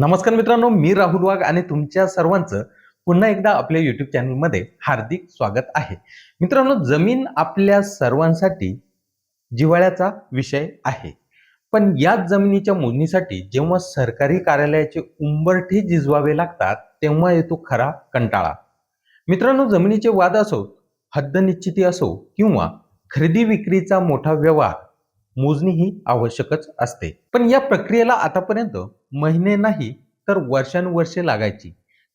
नमस्कार मित्रांनो मी राहुल वाघ आणि तुमच्या सर्वांचं पुन्हा एकदा आपल्या युट्यूब चॅनलमध्ये हार्दिक स्वागत आहे. मित्रांनो जमीन आपल्या सर्वांसाठी जिव्हाळ्याचा विषय आहे. पण याच जमिनीच्या मोजणीसाठी जेव्हा सरकारी कार्यालयाचे उंबरठे झिजवावे लागतात तेव्हा येतो खरा कंटाळा. मित्रांनो जमिनीचे वाद असो हद्द निश्चिती असो किंवा खरेदी विक्रीचा मोठा व्यवहार मोजणी ही आवश्यकच असते. पण या प्रक्रियेला आतापर्यंत महिने नाही तर वर्षानुवर्षे लागायची.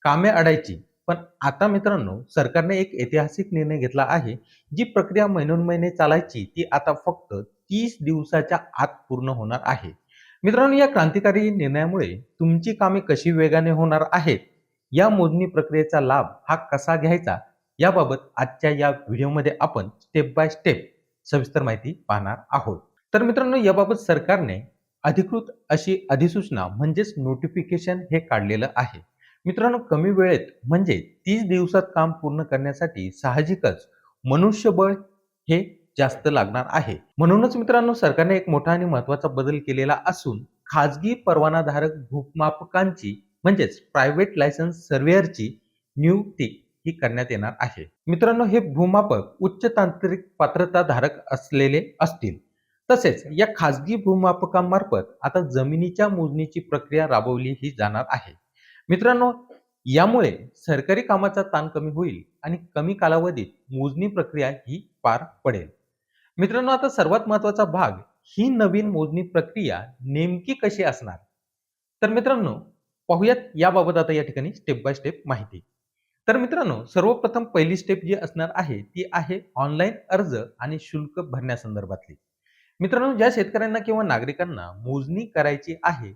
कामे अडायची. पण आता मित्रांनो सरकारने एक ऐतिहासिक निर्णय घेतला आहे जी प्रक्रिया महिनोन्महिने चालायची ती आता फक्त तीस दिवसाच्या आत पूर्ण होणार आहे. मित्रांनो या क्रांतिकारी निर्णयामुळे तुमची कामे कशी वेगाने होणार आहेत या मोजणी प्रक्रियेचा लाभ हा कसा घ्यायचा याबाबत आजच्या या व्हिडिओमध्ये आपण स्टेप बाय स्टेप सविस्तर माहिती पाहणार आहोत. तर मित्रांनो याबाबत सरकारने अधिकृत अशी अधिसूचना म्हणजेच नोटिफिकेशन हे काढलेलं आहे. मित्रांनो कमी वेळेत म्हणजे तीस दिवसात काम पूर्ण करण्यासाठी साहजिकच मनुष्यबळ हे जास्त लागणार आहे. म्हणूनच मित्रांनो सरकारने एक मोठा आणि महत्त्वाचा बदल केलेला असून खाजगी परवानाधारक भूमापकांची म्हणजेच प्रायव्हेट लायसन्स सर्वेअरची नियुक्ती ही करण्यात येणार आहे. मित्रांनो हे भूमापक उच्च तांत्रिक पात्रता धारक असलेले असतील. तसेच या खाजगी भूमापकांमार्फत आता जमिनीच्या मोजणीची प्रक्रिया राबवली ही जाणार आहे. मित्रांनो यामुळे सरकारी कामाचा ताण कमी होईल आणि कमी कालावधीत मोजणी प्रक्रिया ही पार पडेल. मित्रांनो आता सर्वात महत्त्वाचा भाग ही नवीन मोजणी प्रक्रिया नेमकी कशी असणार? तर मित्रांनो पाहूयात याबाबत आता या ठिकाणी स्टेप बाय स्टेप माहिती. तर मित्रांनो सर्वप्रथम पहिली स्टेप जी असणार आहे ती आहे ऑनलाईन अर्ज आणि शुल्क भरण्यासंदर्भातली. मित्रांनो ज्या शेतकऱ्यांना किंवा नागरिकांना मोजणी करायची आहे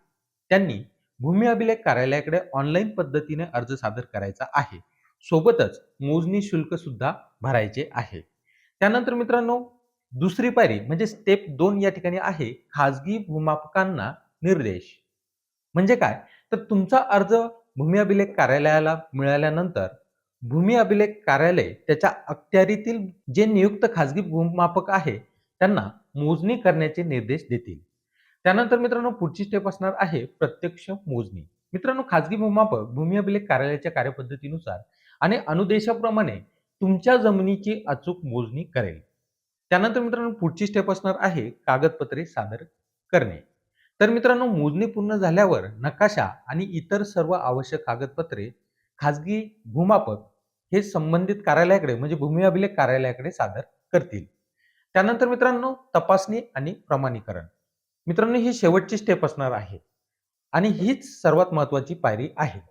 त्यांनी भूमी अभिलेख कार्यालयाकडे ऑनलाईन पद्धतीने अर्ज सादर करायचा आहे. सोबतच मोजणी शुल्क सुद्धा भरायचे आहे. त्यानंतर मित्रांनो दुसरी पायरी म्हणजे स्टेप दोन या ठिकाणी आहे खाजगी भूमापकांना निर्देश. म्हणजे काय? तर तुमचा अर्ज भूमी अभिलेख कार्यालयाला मिळाल्यानंतर भूमी अभिलेख कार्यालय त्याच्या अखत्यारीतील जे नियुक्त खाजगी भूमापक आहे त्यांना मोजणी करण्याचे निर्देश देतील. त्यानंतर मित्रांनो पुढची स्टेप असणार आहे प्रत्यक्ष मोजणी. मित्रांनो खाजगी भूमापक भूमी अभिलेख कार्यालयाच्या कार्यपद्धतीनुसार आणि अनुदेशाप्रमाणे तुमच्या जमिनीची अचूक मोजणी करेल. त्यानंतर मित्रांनो पुढची स्टेप असणार आहे कागदपत्रे सादर करणे. तर मित्रांनो मोजणी पूर्ण झाल्यावर नकाशा आणि इतर सर्व आवश्यक कागदपत्रे खाजगी भूमापक हे संबंधित कार्यालयाकडे म्हणजे भूमी अभिलेख कार्यालयाकडे सादर करतील. त्यानंतर मित्रांनो तपासणी आणि प्रमाणीकरण. मित्रांनो ही शेवटची स्टेप असणार आहे. आणि हीच सर्वात महत्वाची पायरी आहे.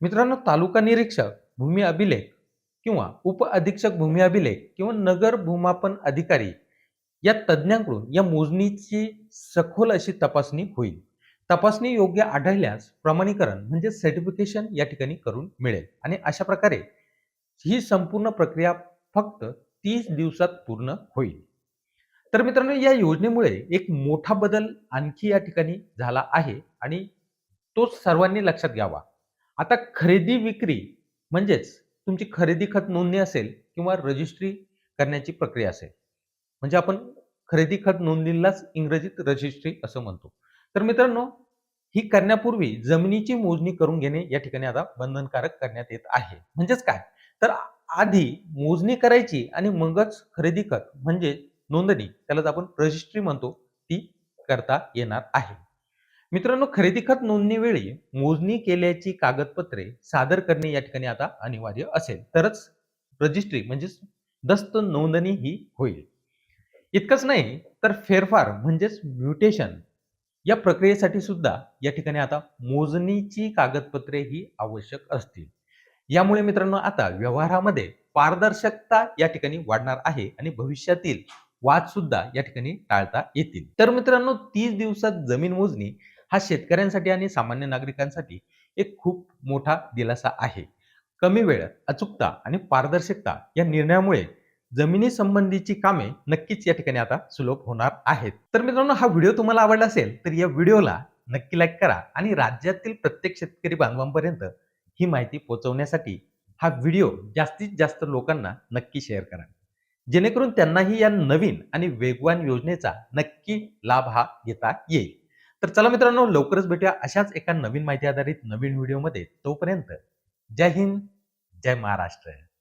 मित्रांनो तालुका निरीक्षक भूमी अभिलेख किंवा उप अधीक्षक भूमी अभिलेख किंवा नगर भूमापन अधिकारी या तज्ज्ञांकडून या मोजणीची सखोल अशी तपासणी होईल. तपासणी योग्य आढळल्यास प्रमाणीकरण म्हणजे सर्टिफिकेशन या ठिकाणी करून मिळेल. आणि अशा प्रकारे ही संपूर्ण प्रक्रिया फक्त तीस दिवसात पूर्ण होईल. तर मित्रांनो या योजनेमुळे एक मोठा बदल आणखी या ठिकाणी झाला आहे आणि तो सर्वांनी लक्षात घ्यावा. आता खरेदी विक्री म्हणजेच तुमची खरेदी खत नोंदणी असेल किंवा रजिस्ट्री करण्याची प्रक्रिया असेल. म्हणजे आपण खरेदी खत नोंदणीलाच इंग्रजीत रजिस्ट्री असं म्हणतो. तर मित्रांनो ही करण्यापूर्वी जमिनीची मोजणी करून घेणे या ठिकाणी आता बंधनकारक करण्यात येत आहे. म्हणजेच काय? तर आधी मोजणी करायची आणि मगच खरेदी खत म्हणजे नोंदणी त्यालाच आपण रजिस्ट्री म्हणतो ती करता येणार आहे. मित्रांनो खरेदी खत नोंदणी वेळी मोजणी केल्याची कागदपत्रे सादर करणे या ठिकाणी आता अनिवार्य असेल. तरच रजिस्ट्री म्हणजेच दस्त नोंदणी ही होईल. इतकंच नाही तर फेरफार म्हणजेच म्युटेशन या प्रक्रियेसाठी सुद्धा या ठिकाणी आता मोजणीची कागदपत्रे ही आवश्यक असतील. यामुळे मित्रांनो आता व्यवहारामध्ये पारदर्शकता या ठिकाणी वाढणार आहे आणि भविष्यातील वाद सुद्धा या ठिकाणी टाळता येतील. तर मित्रांनो तीस दिवसात जमीन मोजणी हा शेतकऱ्यांसाठी आणि सामान्य नागरिकांसाठी एक खूप मोठा दिलासा आहे. कमी वेळात अचूकता आणि पारदर्शकता या निर्णयामुळे जमिनी संबंधीची कामे नक्कीच या ठिकाणी आता सुलभ होणार आहेत. तर मित्रांनो हा व्हिडिओ तुम्हाला आवडला असेल तर या व्हिडिओला नक्की लाईक करा आणि राज्यातील प्रत्येक शेतकरी बांधवांपर्यंत ही माहिती पोहोचवण्यासाठी हा व्हिडिओ जास्तीत जास्त लोकांना नक्की शेअर करा. जेणेकरून त्यांनाही या नवीन आणि वेगवान योजनेचा नक्की लाभ हा घेता येईल. तर चला मित्रांनो लवकरच भेटूया अशाच एका नवीन माहिती आधारित नवीन व्हिडिओमध्ये. तोपर्यंत जय हिंद जय महाराष्ट्र.